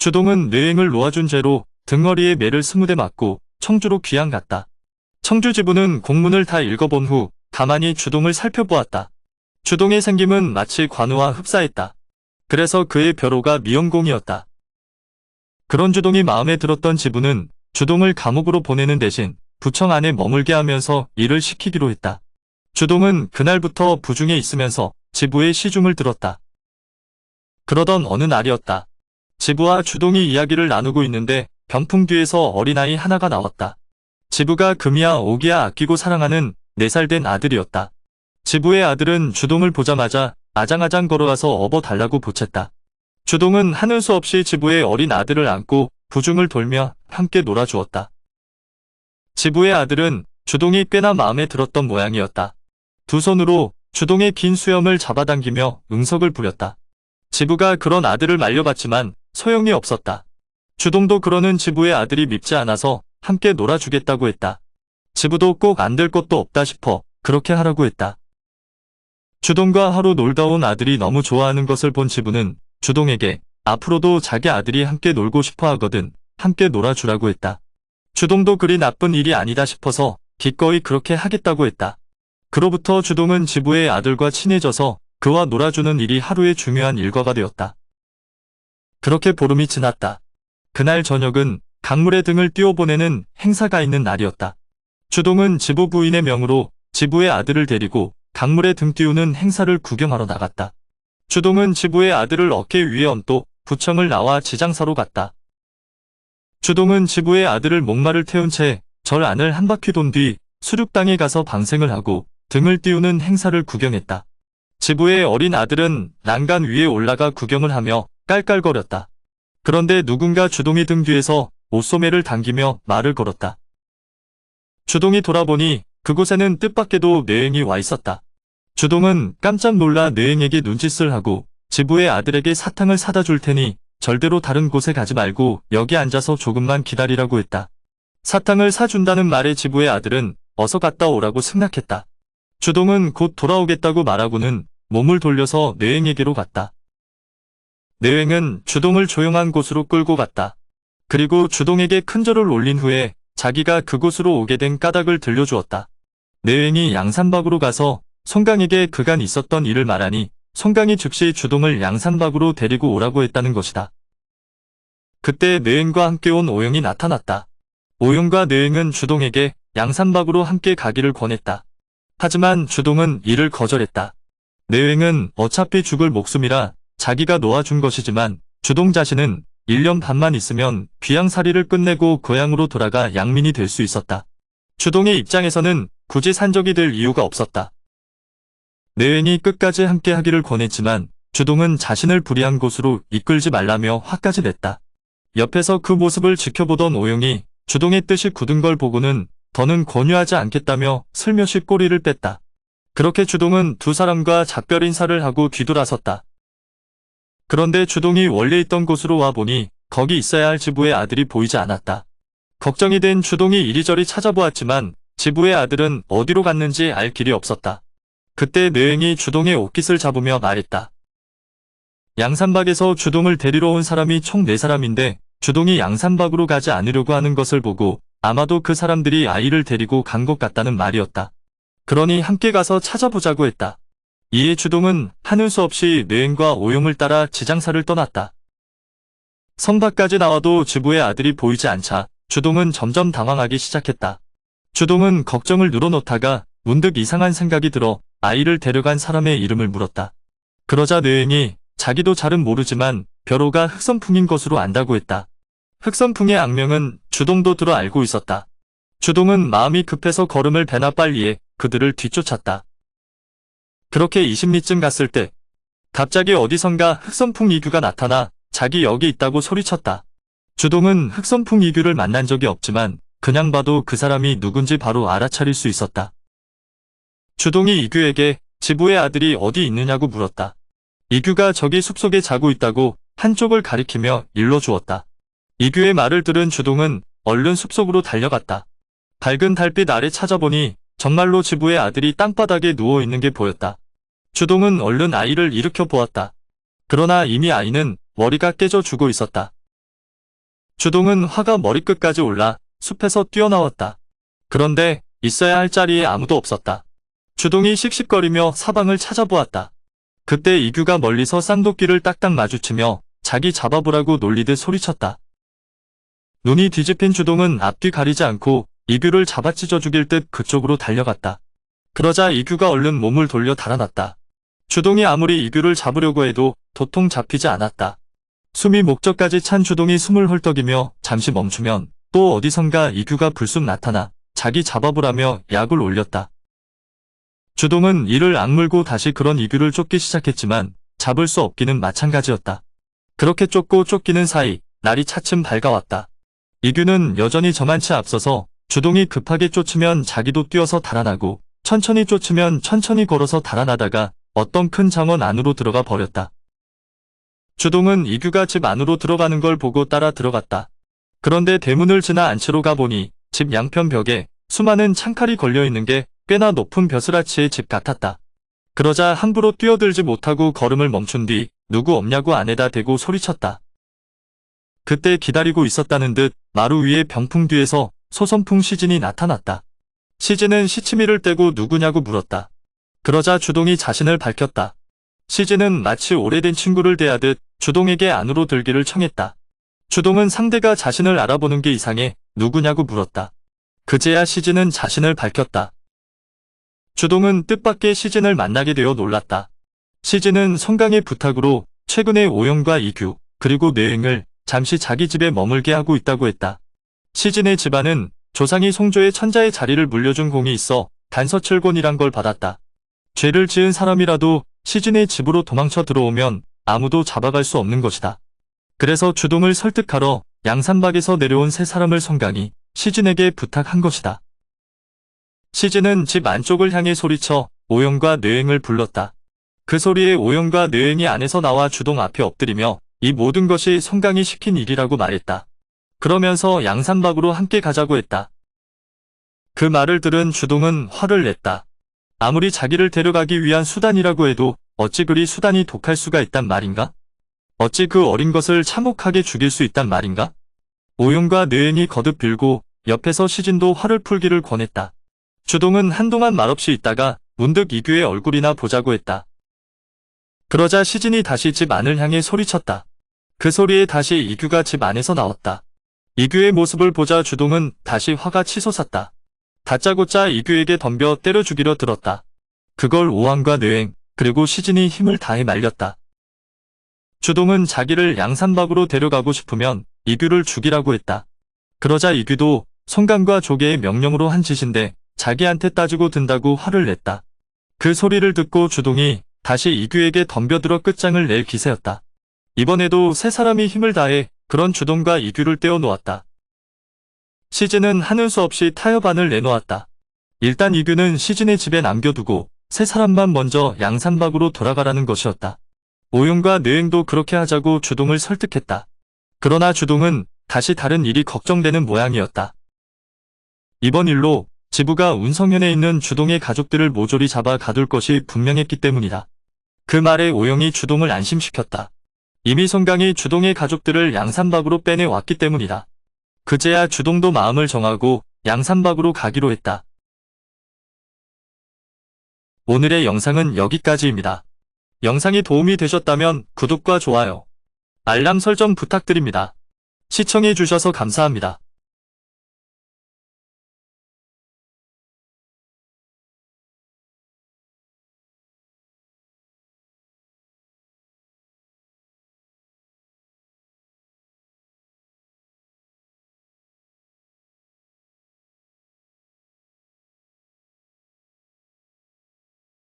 주동은 뇌행을 놓아준 죄로 등허리에 매를 스무 대 맞고 청주로 귀양 갔다. 청주 지부는 공문을 다 읽어본 후 가만히 주동을 살펴보았다. 주동의 생김은 마치 관우와 흡사했다. 그래서 그의 벼로가 미영공이었다. 그런 주동이 마음에 들었던 지부는 주동을 감옥으로 보내는 대신 부청 안에 머물게 하면서 일을 시키기로 했다. 주동은 그날부터 부중에 있으면서 지부의 시중을 들었다. 그러던 어느 날이었다. 지부와 주동이 이야기를 나누고 있는데 병풍 뒤에서 어린아이 하나가 나왔다. 지부가 금이야 오기야 아끼고 사랑하는 4살 된 아들이었다. 지부의 아들은 주동을 보자마자 아장아장 걸어와서 업어달라고 보챘다. 주동은 하는 수 없이 지부의 어린 아들을 안고 부중을 돌며 함께 놀아주었다. 지부의 아들은 주동이 꽤나 마음에 들었던 모양이었다. 두 손으로 주동의 긴 수염을 잡아당기며 응석을 부렸다. 지부가 그런 아들을 말려봤지만 소용이 없었다. 주동도 그러는 지부의 아들이 밉지 않아서 함께 놀아주겠다고 했다. 지부도 꼭 안 될 것도 없다 싶어 그렇게 하라고 했다. 주동과 하루 놀다 온 아들이 너무 좋아하는 것을 본 지부는 주동에게 앞으로도 자기 아들이 함께 놀고 싶어 하거든 함께 놀아주라고 했다. 주동도 그리 나쁜 일이 아니다 싶어서 기꺼이 그렇게 하겠다고 했다. 그로부터 주동은 지부의 아들과 친해져서 그와 놀아주는 일이 하루의 중요한 일과가 되었다. 그렇게 보름이 지났다. 그날 저녁은 강물에 등을 띄워보내는 행사가 있는 날이었다. 주동은 지부 부인의 명으로 지부의 아들을 데리고 강물에 등 띄우는 행사를 구경하러 나갔다. 주동은 지부의 아들을 어깨 위에 얹고 부청을 나와 지장사로 갔다. 주동은 지부의 아들을 목마를 태운 채 절 안을 한 바퀴 돈 뒤 수륙당에 가서 방생을 하고 등을 띄우는 행사를 구경했다. 지부의 어린 아들은 난간 위에 올라가 구경을 하며 깔깔거렸다. 그런데 누군가 주동이 등 뒤에서 옷소매를 당기며 말을 걸었다. 주동이 돌아보니 그곳에는 뜻밖에도 뇌행이 와 있었다. 주동은 깜짝 놀라 뇌행에게 눈짓을 하고 지부의 아들에게 사탕을 사다 줄 테니 절대로 다른 곳에 가지 말고 여기 앉아서 조금만 기다리라고 했다. 사탕을 사준다는 말에 지부의 아들은 어서 갔다 오라고 승낙했다. 주동은 곧 돌아오겠다고 말하고는 몸을 돌려서 뇌행에게로 갔다. 뇌행은 주동을 조용한 곳으로 끌고 갔다. 그리고 주동에게 큰절을 올린 후에 자기가 그곳으로 오게 된 까닭을 들려주었다. 뇌행이 양산박으로 가서 송강에게 그간 있었던 일을 말하니 송강이 즉시 주동을 양산박으로 데리고 오라고 했다는 것이다. 그때 뇌행과 함께 온 오영이 나타났다. 오영과 뇌행은 주동에게 양산박으로 함께 가기를 권했다. 하지만 주동은 이를 거절했다. 뇌행은 어차피 죽을 목숨이라 자기가 놓아준 것이지만 주동 자신은 1년 반만 있으면 귀양살이를 끝내고 고향으로 돌아가 양민이 될 수 있었다. 주동의 입장에서는 굳이 산적이 될 이유가 없었다. 내행이 끝까지 함께 하기를 권했지만 주동은 자신을 불리한 곳으로 이끌지 말라며 화까지 냈다. 옆에서 그 모습을 지켜보던 오영이 주동의 뜻이 굳은 걸 보고는 더는 권유하지 않겠다며 슬며시 꼬리를 뺐다. 그렇게 주동은 두 사람과 작별 인사를 하고 뒤돌아섰다. 그런데 주동이 원래 있던 곳으로 와보니 거기 있어야 할 지부의 아들이 보이지 않았다. 걱정이 된 주동이 이리저리 찾아보았지만 지부의 아들은 어디로 갔는지 알 길이 없었다. 그때 뇌행이 주동의 옷깃을 잡으며 말했다. 양산박에서 주동을 데리러 온 사람이 총 4사람인데 주동이 양산박으로 가지 않으려고 하는 것을 보고 아마도 그 사람들이 아이를 데리고 간 것 같다는 말이었다. 그러니 함께 가서 찾아보자고 했다. 이에 주동은 하는 수 없이 뇌행과 오용을 따라 지장사를 떠났다. 성 밖까지 나와도 지부의 아들이 보이지 않자 주동은 점점 당황하기 시작했다. 주동은 걱정을 늘어놓다가 문득 이상한 생각이 들어 아이를 데려간 사람의 이름을 물었다. 그러자 뇌행이 자기도 잘은 모르지만 벼로가 흑선풍인 것으로 안다고 했다. 흑선풍의 악명은 주동도 들어 알고 있었다. 주동은 마음이 급해서 걸음을 배나 빨리에 그들을 뒤쫓았다. 그렇게 20리쯤 갔을 때 갑자기 어디선가 흑선풍 이규가 나타나 자기 여기 있다고 소리쳤다. 주동은 흑선풍 이규를 만난 적이 없지만 그냥 봐도 그 사람이 누군지 바로 알아차릴 수 있었다. 주동이 이규에게 지부의 아들이 어디 있느냐고 물었다. 이규가 저기 숲속에 자고 있다고 한쪽을 가리키며 일러주었다. 이규의 말을 들은 주동은 얼른 숲속으로 달려갔다. 밝은 달빛 아래 찾아보니 정말로 지부의 아들이 땅바닥에 누워있는 게 보였다. 주동은 얼른 아이를 일으켜 보았다. 그러나 이미 아이는 머리가 깨져 죽어 있었다. 주동은 화가 머리끝까지 올라 숲에서 뛰어나왔다. 그런데 있어야 할 자리에 아무도 없었다. 주동이 씩씩거리며 사방을 찾아보았다. 그때 이규가 멀리서 쌍도끼를 딱딱 마주치며 자기 잡아보라고 놀리듯 소리쳤다. 눈이 뒤집힌 주동은 앞뒤 가리지 않고 이규를 잡아 찢어 죽일 듯 그쪽으로 달려갔다. 그러자 이규가 얼른 몸을 돌려 달아났다. 주동이 아무리 이규를 잡으려고 해도 도통 잡히지 않았다. 숨이 목젖까지 찬 주동이 숨을 헐떡이며 잠시 멈추면 또 어디선가 이규가 불쑥 나타나 자기 잡아보라며 약을 올렸다. 주동은 이를 악물고 다시 그런 이규를 쫓기 시작했지만 잡을 수 없기는 마찬가지였다. 그렇게 쫓고 쫓기는 사이 날이 차츰 밝아왔다. 이규는 여전히 저만치 앞서서 주동이 급하게 쫓으면 자기도 뛰어서 달아나고 천천히 쫓으면 천천히 걸어서 달아나다가 어떤 큰 장원 안으로 들어가 버렸다. 주동은 이규가 집 안으로 들어가는 걸 보고 따라 들어갔다. 그런데 대문을 지나 안채로 가보니 집 양편 벽에 수많은 창칼이 걸려있는 게 꽤나 높은 벼슬아치의 집 같았다. 그러자 함부로 뛰어들지 못하고 걸음을 멈춘 뒤 누구 없냐고 안에다 대고 소리쳤다. 그때 기다리고 있었다는 듯 마루 위에 병풍 뒤에서 소선풍 시진이 나타났다. 시진은 시치미를 떼고 누구냐고 물었다. 그러자 주동이 자신을 밝혔다. 시진은 마치 오래된 친구를 대하듯 주동에게 안으로 들기를 청했다. 주동은 상대가 자신을 알아보는 게 이상해 누구냐고 물었다. 그제야 시진은 자신을 밝혔다. 주동은 뜻밖의 시진을 만나게 되어 놀랐다. 시진은 성강의 부탁으로 최근에 오영과 이규 그리고 뇌행을 잠시 자기 집에 머물게 하고 있다고 했다. 시진의 집안은 조상이 송조의 천자의 자리를 물려준 공이 있어 단서철곤이란 걸 받았다. 죄를 지은 사람이라도 시진의 집으로 도망쳐 들어오면 아무도 잡아갈 수 없는 것이다. 그래서 주동을 설득하러 양산박에서 내려온 세 사람을 성강이 시진에게 부탁한 것이다. 시진은 집 안쪽을 향해 소리쳐 오영과 뇌행을 불렀다. 그 소리에 오영과 뇌행이 안에서 나와 주동 앞에 엎드리며 이 모든 것이 성강이 시킨 일이라고 말했다. 그러면서 양산박으로 함께 가자고 했다. 그 말을 들은 주동은 화를 냈다. 아무리 자기를 데려가기 위한 수단이라고 해도 어찌 그리 수단이 독할 수가 있단 말인가? 어찌 그 어린 것을 참혹하게 죽일 수 있단 말인가? 오용과 뇌행이 거듭 빌고 옆에서 시진도 화를 풀기를 권했다. 주동은 한동안 말없이 있다가 문득 이규의 얼굴이나 보자고 했다. 그러자 시진이 다시 집 안을 향해 소리쳤다. 그 소리에 다시 이규가 집 안에서 나왔다. 이규의 모습을 보자 주동은 다시 화가 치솟았다. 다짜고짜 이규에게 덤벼 때려 죽이려 들었다. 그걸 오한과 뇌행 그리고 시진이 힘을 다해 말렸다. 주동은 자기를 양산박으로 데려가고 싶으면 이규를 죽이라고 했다. 그러자 이규도 송강과 조계의 명령으로 한 짓인데 자기한테 따지고 든다고 화를 냈다. 그 소리를 듣고 주동이 다시 이규에게 덤벼들어 끝장을 낼 기세였다. 이번에도 세 사람이 힘을 다해 그런 주동과 이규를 떼어놓았다. 시진은 하는 수 없이 타협안을 내놓았다. 일단 이규는 시진의 집에 남겨두고 세 사람만 먼저 양산박으로 돌아가라는 것이었다. 오용과 뇌행도 그렇게 하자고 주동을 설득했다. 그러나 주동은 다시 다른 일이 걱정되는 모양이었다. 이번 일로 지부가 운성현에 있는 주동의 가족들을 모조리 잡아 가둘 것이 분명했기 때문이다. 그 말에 오영이 주동을 안심시켰다. 이미 송강이 주동의 가족들을 양산박으로 빼내왔기 때문이다. 그제야 주동도 마음을 정하고 양산박으로 가기로 했다. 오늘의 영상은 여기까지입니다. 영상이 도움이 되셨다면 구독과 좋아요, 알람 설정 부탁드립니다. 시청해주셔서 감사합니다.